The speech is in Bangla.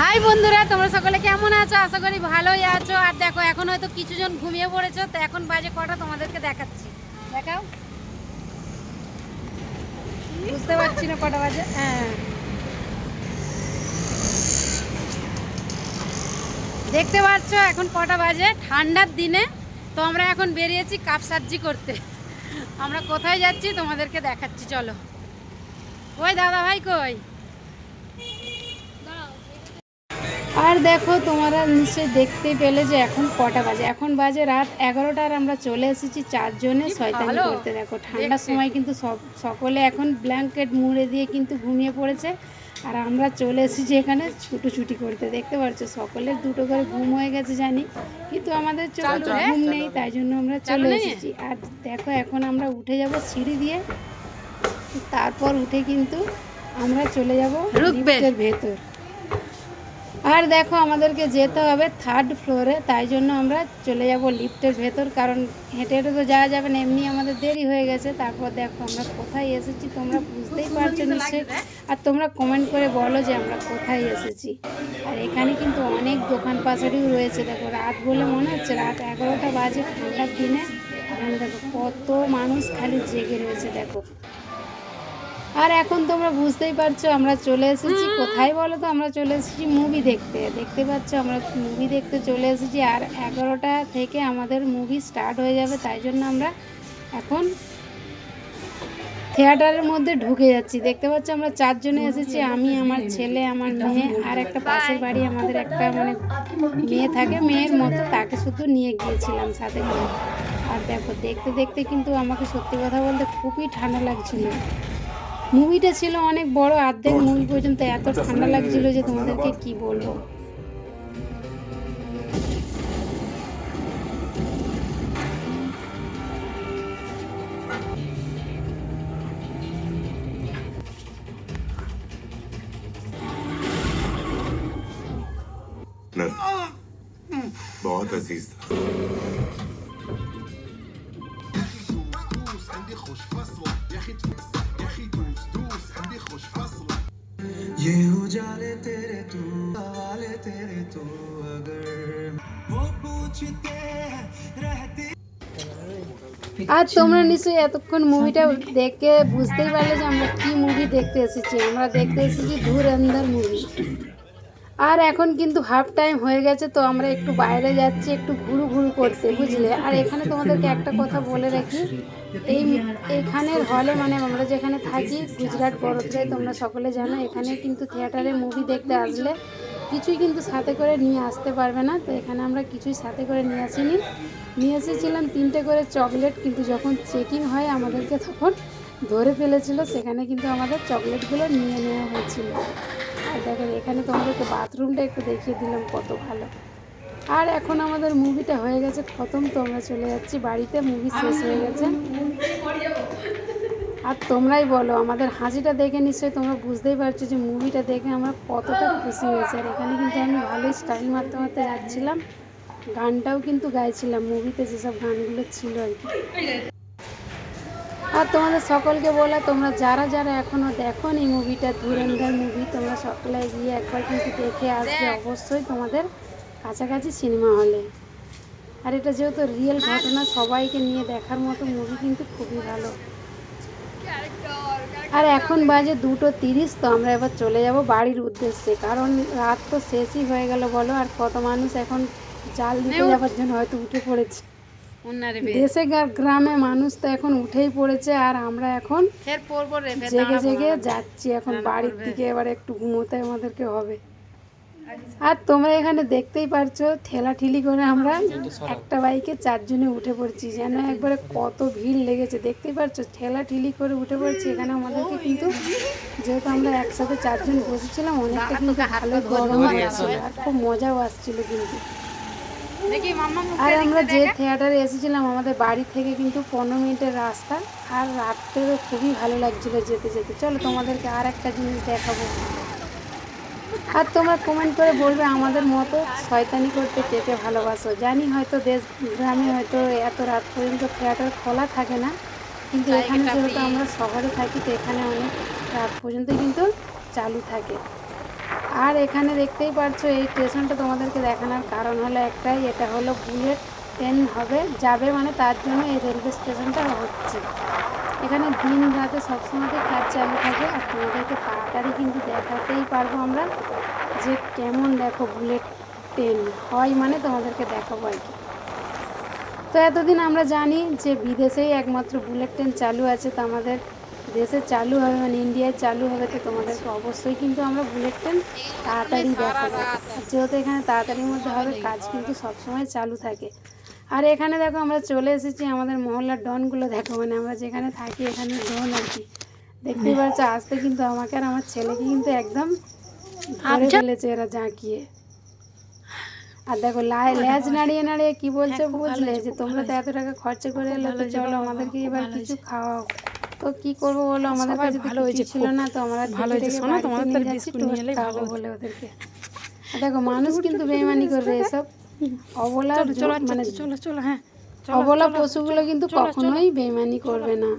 হাই বন্ধুরা, তোমরা সকলে কেমন আছো? আশা করি ভালোই আছো। আর দেখো, এখন হয়তো কিছু জন ঘুমিয়ে পড়েছো, তো এখন বাজে কটা, তোমাদেরকে দেখাচ্ছি। দেখাও। বুঝতে পারছি না কটা বাজে? হ্যাঁ। দেখতে পাচ্ছ, এখন কটা বাজে? ঠান্ডার দিনে তো আমরা এখন বেরিয়েছি কাপ সাজি করতে। আমরা কোথায় যাচ্ছি, তোমাদেরকে দেখাচ্ছি, চলো। ওই দাদা ভাই কই? আর দেখো তোমরা নিশ্চয়ই দেখতে পেলে যে এখন কটা বাজে। এখন বাজে রাত এগারোটার আমরা চলে এসেছি চারজনে শয়তানি করতে। দেখো ঠান্ডার সময় কিন্তু সব সকলে এখন ব্ল্যাঙ্কেট মুড়ে দিয়ে কিন্তু ঘুমিয়ে পড়েছে। আর আমরা চলে এসেছি এখানে ছুটোছুটি করতে। দেখতে পাচ্ছ সকলের দুটো করে ঘুম হয়ে গেছে জানি। কিন্তু আমাদের চালু ঘুম নেই তাই জন্য আমরা চলে এসেছি। আর দেখো এখন আমরা উঠে যাব সিঁড়ি দিয়ে। তারপর উঠে কিন্তু আমরা চলে যাব। ভেতর। আর দেখো, আমাদেরকে যেতে হবে থার্ড ফ্লোরে তাই জন্য আমরা চলে যাব লিফটের ভেতর, কারণ হেঁটে হেঁটে তো যাওয়া যাবে না, এমনি আমাদের দেরি হয়ে গেছে। তারপর দেখো, আমরা কোথায় এসেছি তোমরা বুঝতেই পারছ নিশ্চয়ই। আর তোমরা কমেন্ট করে বলো যে আমরা কোথায় এসেছি। আর এখানে কিন্তু অনেক দোকান পাশারিও রয়েছে। দেখো, রাত বলে মনে হচ্ছে রাত এগারোটা বাজে, ঠান্ডার দিনে। এখানে দেখো, কত মানুষ খালি জেগে রয়েছে, দেখো। আর এখন তোমরা বুঝতেই পারছ আমরা চলে এসেছি। কোথায় বলো তো? আমরা চলে এসেছি মুভি দেখতে। দেখতে পাচ্ছ আমরা মুভি দেখতে চলে এসেছি। আর এগারোটা থেকে আমাদের মুভি স্টার্ট হয়ে যাবে তাই জন্য আমরা এখন থিয়েটারের মধ্যে ঢুকে যাচ্ছি। দেখতে পাচ্ছ আমরা চারজনে এসেছি আমি আমার ছেলে আমার মেয়ে আর একটা পাশের বাড়ি আমাদের একটা মানে মেয়ে থাকে মেয়ের মতো তাকে শুধু নিয়ে গিয়েছিলাম সাথে করে আর দেখো দেখতে দেখতে কিন্তু আমাকে সত্যি কথা বলতে খুবই ঠান্ডা লাগছিল। মুভিটা ছিল অনেক বড় অর্ধেক মুভি পর্যন্ত এত ঠান্ডা লাগছিল যে তোমাদেরকে কি বলবো न बहुत अजीज था دوس عندي خوش فصلة يا اخي ये हो जाले तेरे तू सवाले तेरे तू अगर वो पूछते हैं रहते আর তোমরা নিশ্চয়ই এতক্ষণ মুভিটা দেখে বুঝতেই পারলে যে আমরা কি মুভি দেখতে এসেছি আমরা দেখতে এসেছি ধুরন্ধর মুভি আর এখন কিন্তু হাফ টাইম হয়ে গেছে, তো আমরা একটু বাইরে যাচ্ছি, একটু ঘুরু ঘুরু করতে, বুঝলে? আর এখানে তোমাদেরকে একটা কথা বলে রাখি, এই এখানের হলে মানে আমরা যেখানে থাকি, গুজরাট বড়োদরায় তোমরা সকলে জানো, এখানে কিন্তু থিয়েটারে মুভি দেখতে আসলে কিছুই কিন্তু সাথে করে নিয়ে আসতে পারবে না, তো এখানে আমরা কিছুই সাথে করে নিয়ে আসিনি। নিয়ে এসেছিলাম তিনটে করে চকলেট কিন্তু যখন চেকিং হয়, আমাদেরকে তখন ধরে ফেলেছিল, সেখানে কিন্তু আমাদের চকলেটগুলো নিয়ে নেওয়া হয়েছিল। আর দেখো এখানে তোমাদেরকে বাথরুমটা একটু দেখিয়ে দিলাম কত ভালো। আর এখন আমাদের মুভিটা হয়ে গেছে খতম, তো আমরা চলে যাচ্ছি বাড়িতে, মুভি শেষ হয়ে গেছে। আর তোমরাই বলো, আমাদের হাসিটা দেখে নিশ্চয়ই তোমরা বুঝতেই পারছ যে মুভিটা দেখে আমরা কতটা খুশি হয়েছে। আর এখানে কিন্তু আমি ভালোই স্টাইল মারতে মারতে যাচ্ছিলাম, গানটাও কিন্তু গাইছিলাম, মুভিতে যেসব গানগুলো ছিল আর কি। আর তোমাদের সকলকে বলা তোমরা যারা যারা এখনও দেখো এই মুভিটা ধুরন্ধর মুভি তোমরা সকলে গিয়ে একবার কিন্তু দেখে আসবে অবশ্যই তোমাদের কাছাকাছি সিনেমা হলে আর এটা যেহেতু রিয়েল ঘটনা সবাইকে নিয়ে দেখার মতো মুভি কিন্তু খুবই ভালো। আর এখন বাজে দুটো তিরিশ তো আমরা এবার চলে যাব বাড়ির উদ্দেশ্যে। কারণ রাত তো শেষই হয়ে গেল বলো আর কত মানুষ এখন জাল দিতে যাওয়ার জন্য হয়তো উঠে পড়েছে। দেশে গ্রামে মানুষ তো এখন উঠেই পড়েছে আর আমরা এখন জেগে জেগে যাচ্ছি এখন বাড়ির দিকে এবার একটু ঘুমোতে আমাদেরকে হবে। আর তোমরা এখানে দেখতেই পারছ ঠেলা ঠেলি করে আমরা একটা বাইকে চারজনে উঠে পড়ছি। যেন একবারে কত ভিড় লেগেছে দেখতেই পারছ? ঠেলা ঠেলি করে উঠে পড়ছি। এখানে আমাদেরকে কিন্তু যেহেতু আমরা একসাথে চারজন বসেছিলাম অনেকটা কিন্তু ভালো গরম আর খুব মজাও আসছিল কিন্তু। আর আমরা যে থিয়েটারে এসেছিলাম আমাদের বাড়ি থেকে কিন্তু পনেরো মিনিটের রাস্তা। আর রাত্রেও খুবই ভালো লাগছিল যেতে যেতে। চলো তোমাদেরকে আর একটা জিনিস দেখাবো। আর তোমরা কমেন্ট করে বলবে আমাদের মতো শয়তানি করতে কে কে ভালোবাসো। জানি হয়তো দেশ গ্রামে হয়তো এত রাত পর্যন্ত থিয়েটার খোলা থাকে না কিন্তু এখানে যেহেতু আমরা শহরে থাকি তো এখানে অনেক রাত পর্যন্ত কিন্তু চালু থাকে। আর এখানে দেখতেই পারছ, এই স্টেশনটা তোমাদেরকে দেখানোর কারণ হলো একটাই, এটা হলো বুলেট ট্রেন হবে, যাবে মানে তার জন্য এই রেলওয়ে স্টেশনটা হচ্ছে। এখানে দিন রাতে সবসময় কাজ চালু থাকে, আর তোমাদেরকে তাড়াতাড়ি কিন্তু দেখাতেই পারব আমরা যে কেমন দেখো বুলেট ট্রেন হয় মানে তোমাদেরকে দেখাবো আর কি। তো এতদিন আমরা জানি যে বিদেশেই একমাত্র বুলেট ট্রেন চালু আছে তো আমাদের দেশে চালু হবে মানে ইন্ডিয়ায় চালু হবে তো তোমাদেরকে অবশ্যই কিন্তু আমরা বুলেট ট্রেন তাড়াতাড়ি দেখাবো। যেহেতু এখানে তাড়াতাড়ির মধ্যে হবে কাজ কিন্তু সবসময় চালু থাকে। আর এখানে দেখো আমরা চলে এসেছি আমাদের মহল্লার ডনগুলো দেখো মানে আমরা যেখানে থাকি এখানে ডন আর কি। দেখতেই পাচ্ছ আসতে কিন্তু আমাকে আর আমার ছেলেকে কিন্তু একদম ধরে ফেলেছে এরা জাঁকিয়ে। আর দেখো ল্যাজ নাড়িয়ে নাড়িয়ে কি বলছে বুঝলে যে তোমরা তো এত টাকা খরচা করে এলে তো চলো আমাদেরকে এবার কিছু খাওয়াও। তো কি করব বলো? আমাদের কাছে ভালো হয়েছে ছিল না তো আমরা ভালো হয়েছে। শোনো তোমাদের তার বিস্কুট নিয়ে এলে ভালো বলে ওদেরকে। দেখো মানুষ কিন্তু বেইমানি করবে এসব। অবলা মানে চলো চলো হ্যাঁ অবলা পশুগুলো কিন্তু কখনোই বেইমানি করবে না।